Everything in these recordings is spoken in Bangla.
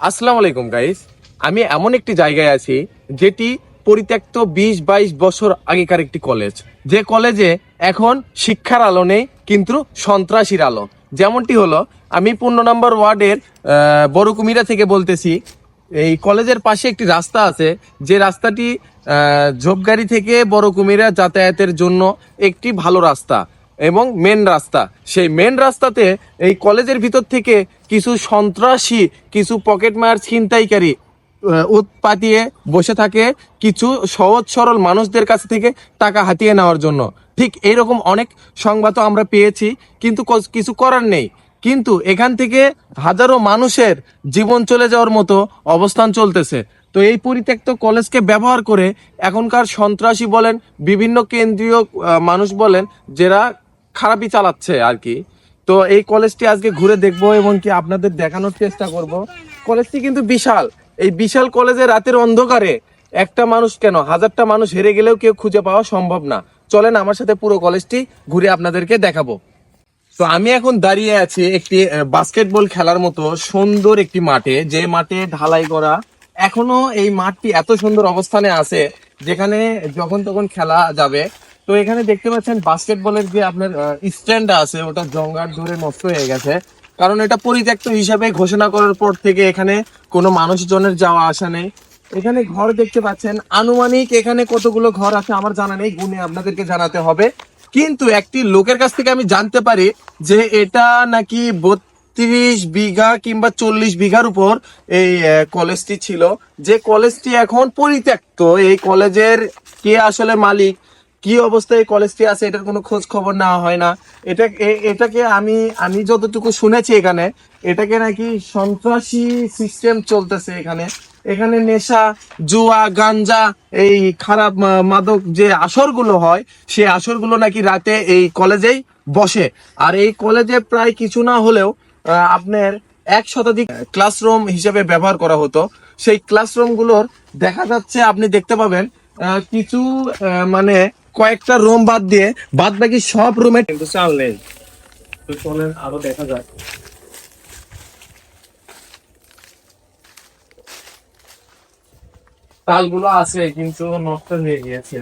আসসালামু আলাইকুম গাইস আমি এমন একটি জায়গায় আছি যেটি পরিত্যক্ত বিশ বাইশ বছর আগেকার একটি কলেজ যে কলেজে এখন শিক্ষার আলো নেই, কিন্তু সন্ত্রাসীর আলো। যেমনটি হলো, আমি পনেরো নম্বর ওয়ার্ডের বড় কুমিরা থেকে বলতেছি, এই কলেজের পাশে একটি রাস্তা আছে। যে রাস্তাটি ঝোপগাড়ি থেকে বড় কুমিরা যাতায়াতের জন্য একটি ভালো রাস্তা। এবং মেন রাস্তা। সেই মেন রাস্তাতে এই কলেজের ভিতর থেকে কিছু সন্ত্রাসী, কিছু পকেট পকেটমার ছিনতাইকারী উৎপাতিয়ে বসে থাকে কিছু সহজ সরল মানুষদের কাছ থেকে টাকা হাতিয়ে নেওয়ার জন্য। ঠিক এইরকম অনেক সংবাদও আমরা পেয়েছি, কিন্তু কিছু করার নেই। কিন্তু এখান থেকে হাজারো মানুষের জীবন চলে যাওয়ার মতো অবস্থান চলতেছে। তো এই পরিত্যক্ত কলেজকে ব্যবহার করে এখনকার সন্ত্রাসী বলেন, বিভিন্ন কেন্দ্রীয় মানুষ বলেন, যারা খারাপই চালাচ্ছে আর কি। তো এই কলেজটি আজকে ঘুরে দেখব এবং কি আপনাদের দেখানোর চেষ্টা করব। কলেজটি কিন্তু বিশাল। এই বিশাল কলেজে রাতের অন্ধকারে একটা মানুষ কেন? হাজারটা মানুষ হেরে গেলেও কেউ খুঁজে পাওয়া সম্ভব না। চলেন আমার সাথে পুরো কলেজটি ঘুরে আপনাদেরকে দেখাবো। তো আমি এখন দাঁড়িয়ে আছি একটি বাস্কেটবল খেলার মতো সুন্দর একটি মাঠে। যে মাঠে ঢালাই করা এখনও এই মাঠটি এত সুন্দর অবস্থানে আছে, যেখানে যখন তখন খেলা যাবে তো এখানে দেখতে পাচ্ছেন বাস্কেটবলের যে আপনার স্ট্যান্ড আছে, ওটা জঙ্গার ধরে নষ্ট হয়ে গেছে। কারণ এটা পরিত্যক্ত হিসাবে ঘোষণা করার পর থেকে এখানে কোনো মানুষজনের যাওয়া আসা নেই। এখানে ঘর দেখতে পাচ্ছেন, আনুমানিক এখানে কতগুলো ঘর আছে আমার জানা নেই, গুনে আপনাদেরকে জানাতে হবে। কিন্তু একটি লোকের কাছ থেকে আমি জানতে পারি যে এটা নাকি বত্রিশ বিঘা কিংবা চল্লিশ বিঘার উপর এই কলেজটি ছিল। যে কলেজটি এখন পরিত্যক্ত, এই কলেজের কে আসলে মালিক কি অবস্থায় কলেজটি আছে এটার কোনো খোঁজ খবর নেওয়া হয় না। এটা এটাকে আমি আমি যতটুকু শুনেছি এখানে, এটাকে নাকি সন্ত্রাসী সিস্টেম চলতেছে এখানে। এখানে নেশা, জুয়া, গাঞ্জা, এই খারাপ মাদক যে আসরগুলো হয় সেই আসরগুলো নাকি রাতে এই কলেজেই বসে। আর এই কলেজে প্রায় কিছু না হলেও আপনার এক শতাধিক ক্লাসরুম হিসেবে ব্যবহার করা হতো। সেই ক্লাসরুমগুলোর দেখা যাচ্ছে, আপনি দেখতে পাবেন কিছু মানে কয়েকটা রুম বাদ দিয়ে, বাদ বাকি সব রুমে কিন্তু চাল নেই। তো আরও দেখা যাক। তালগুলো আছে, কিন্তু নষ্ট হয়ে গিয়েছে।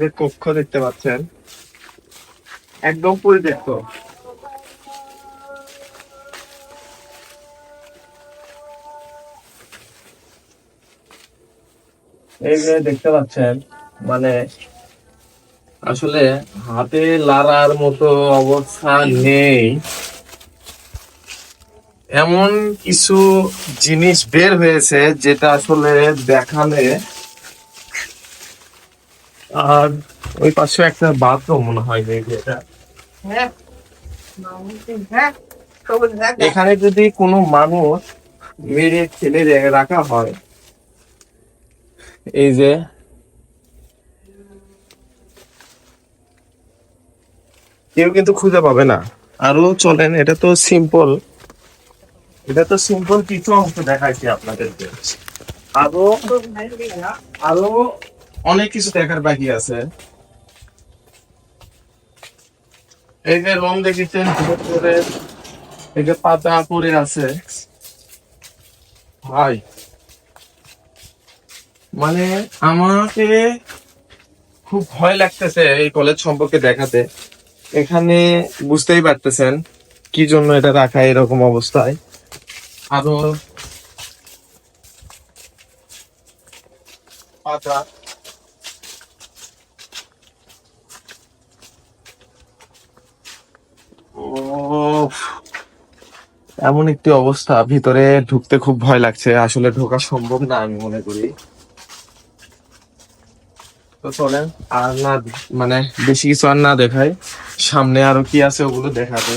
যে কক্ষ দেখতে পাচ্ছেন, একদম পরিত্যক্ত। এই যে দেখতে পাচ্ছেন মানে আসলে হাতে লাড়ার মতো অবস্থা নেই। এমন কিছু জিনিস বের হয়েছে যেটা আসলে দেখালে আর ওই পাশে একটা বাথরুম মনে হয় এটা এখানে যদি কোনো মানুষ মেরে ছেলে রাখা হয় এই যে কেউ কিন্তু খুঁজে পাবে না। আরও চলেন, এটা তো সিম্পল এটা তো সিম্পল কিছু অংশ দেখাইছি আপনাদেরকে। আরও আরও অনেক কিছু দেখার বাকি আছে। এই যে রং দেখেছেন এই যে পাতা পরে আছে। ভাই মানে আমাকে খুব ভয় লাগতেছে এই কলেজ সম্পর্কে দেখাতে। এখানে বুঝতেই পারতেছেন কি জন্য এটা রাখা এরকম অবস্থায়। আরও এমন একটি অবস্থা, ভিতরে ঢুকতে খুব ভয় লাগছে, আসলে ঢোকা সম্ভব না আমি মনে করি। তো চলেন, আর না মানে বেশি কিছু আর না দেখাই। সামনে আরও কি আছে ওগুলো দেখাবে।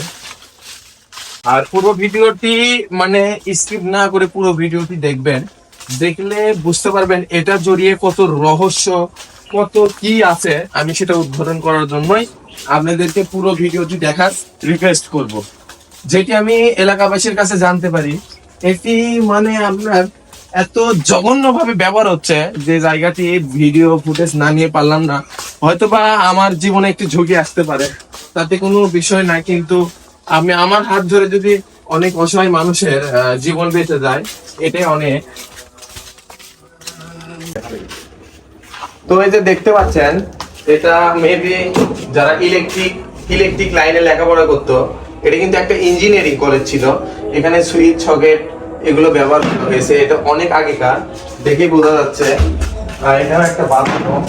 আর পুরো ভিডিওটি মানে স্কিপ না করে পুরো ভিডিওটি দেখবেন। দেখলে বুঝতে পারবেন এটা জড়িয়ে কত রহস্য, কত কি আছে। আমি সেটা উদ্বোধন করার জন্যই আপনাদেরকে পুরো ভিডিওটি দেখার রিকোয়েস্ট করব। যেটি আমি এলাকাবাসীর কাছে জানতে পারি, এটি মানে আপনার এত জঘন্য ভাবে ব্যবহার হচ্ছে যে জায়গাটি ভিডিও ফুটেজ না নিয়ে পারলাম না। হয়তোবা আমার জীবনে একটি ঝুঁকি আসতে পারে। তাতে কোনো বিষয় না, কিন্তু আমি, আমার হাত ধরে যদি অনেক অসহায় মানুষের জীবন বেঁচে যায়, এটাই অনেক। তো এই যে দেখতে পাচ্ছেন, এটা মেবি যারা ইলেকট্রিক ইলেকট্রিক লাইনে লেখাপড়া করতো, এটা কিন্তু একটা ইঞ্জিনিয়ারিং কলেজ ছিল। এখানে সুইচ সকেট এগুলো ব্যবহার করা হয়েছে। এটা অনেক আগেকার দেখেই বোঝা যাচ্ছে। আর এখানে একটা বাথরুম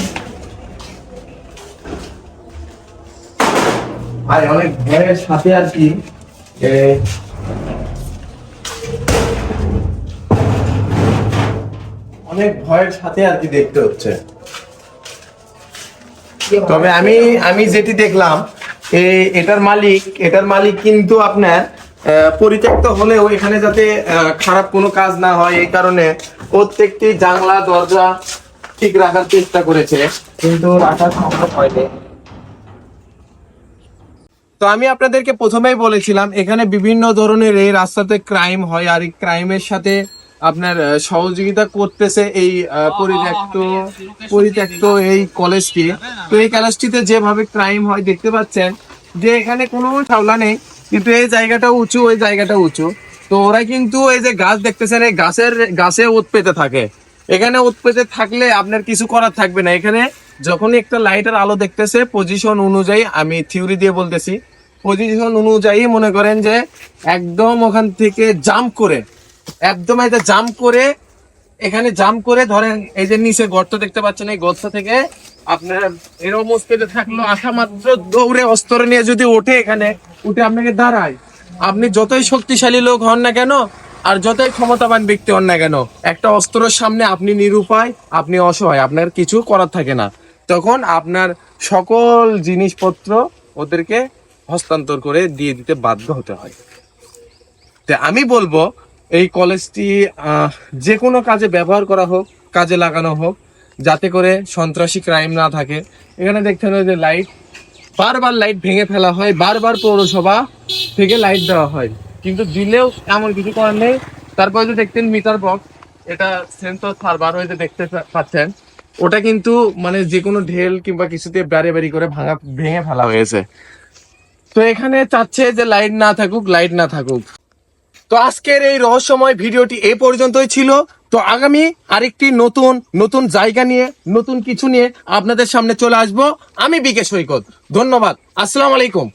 আর অনেক ভয়ের সাথে আর কি অনেক ভয়ের সাথে আর কি দেখতে হচ্ছে। তবে আমি আমি যেটি দেখলাম এটার মালিক এটার মালিক কিন্তু আপনার পরিত্যক্ত হলেও এখানে যাতে খারাপ কোনো কাজ না হয়, এই কারণে প্রত্যেকটি জানলা, দরজা ঠিক রাখার চেষ্টা করেছে। কিন্তু রাখা সম্ভব হয়নি। তো আমি আপনাদেরকে প্রথমেই বলেছিলাম এখানে বিভিন্ন ধরনের এই রাস্তাতে ক্রাইম হয় আর এই ক্রাইমের সাথে আপনার সহযোগিতা করতেছে এই পরিত্যক্ত পরিত্যক্ত এই কলেজটি। তো এই কলেজটিতে যেভাবে ক্রাইম হয় দেখতে পাচ্ছেন যে এখানে কোনো ছাওলা নেই কিন্তু এই জায়গাটা উঁচু ওই জায়গাটা উঁচু। তো ওরা কিন্তু এই যে গাছ দেখতেছেন এই গাছের গাছে ওত পেতে থাকে। এখানে ওত পেতে থাকলে আপনার কিছু করার থাকবে না। এখানে যখনই একটা লাইটের আলো দেখতেছে পজিশন অনুযায়ী আমি থিওরি দিয়ে বলতেছি। পজিশন অনুযায়ী মনে করেন যে একদম ওখান থেকে জাম্প করে, একদম এটা জাম্প করে, এখানে জাম্প করে ধরেন এই যে নিচে গর্ত দেখতে পাচ্ছেন, এই গর্ত থেকে আপনার এরকম মুস্কেতে থাকল, আসা মাত্র দৌড়ে অস্ত্র নিয়ে যদি ওঠে এখানে, উঠে আপনাকে দাঁড়ায়। আপনি যতই শক্তিশালী লোক হন না কেন, আর যতই ক্ষমতাবান ব্যক্তি হন না কেন, একটা অস্ত্রের সামনে আপনি নিরুপায়, আপনি অসহায়, আপনার কিছু করার থাকে না। তখন আপনার সকল জিনিসপত্র ওদেরকে হস্তান্তর করে দিয়ে দিতে বাধ্য হতে হয়। তা আমি বলব, এই কলেজটি যে কোনো কাজে ব্যবহার করা হোক, কাজে লাগানো হোক, যাতে করে সন্ত্রাসী ক্রাইম না থাকে। এখানে দেখতে হবে যে লাইট, বারবার লাইট ভেঙে ফেলা হয়, বারবার পৌরসভা থেকে লাইট দেওয়া হয়। কিন্তু দিলেও এমন কিছু করার নেই। তারপরে যে দেখতেন মিটার বক্স, এটা সেন্সর সার্ভার হয়ে দেখতে পাচ্ছেন, ওটা কিন্তু মানে যে কোনো ঢেল কিংবা কিছুতে বাড়ি বাড়ি করে ভাঙা, ভেঙে ফেলা হয়েছে। তো এখানে চাচ্ছে যে লাইট না থাকুক, লাইট না থাকুক। তো আজকের এই রহস্যময় ভিডিওটি এ পর্যন্তই ছিল। তো আগামী আরেকটি নতুন নতুন জায়গা নিয়ে, নতুন কিছু নিয়ে আপনাদের সামনে চলে আসব। আমি বিকে সৈকত। ধন্যবাদ। আসসালাম আলাইকুম।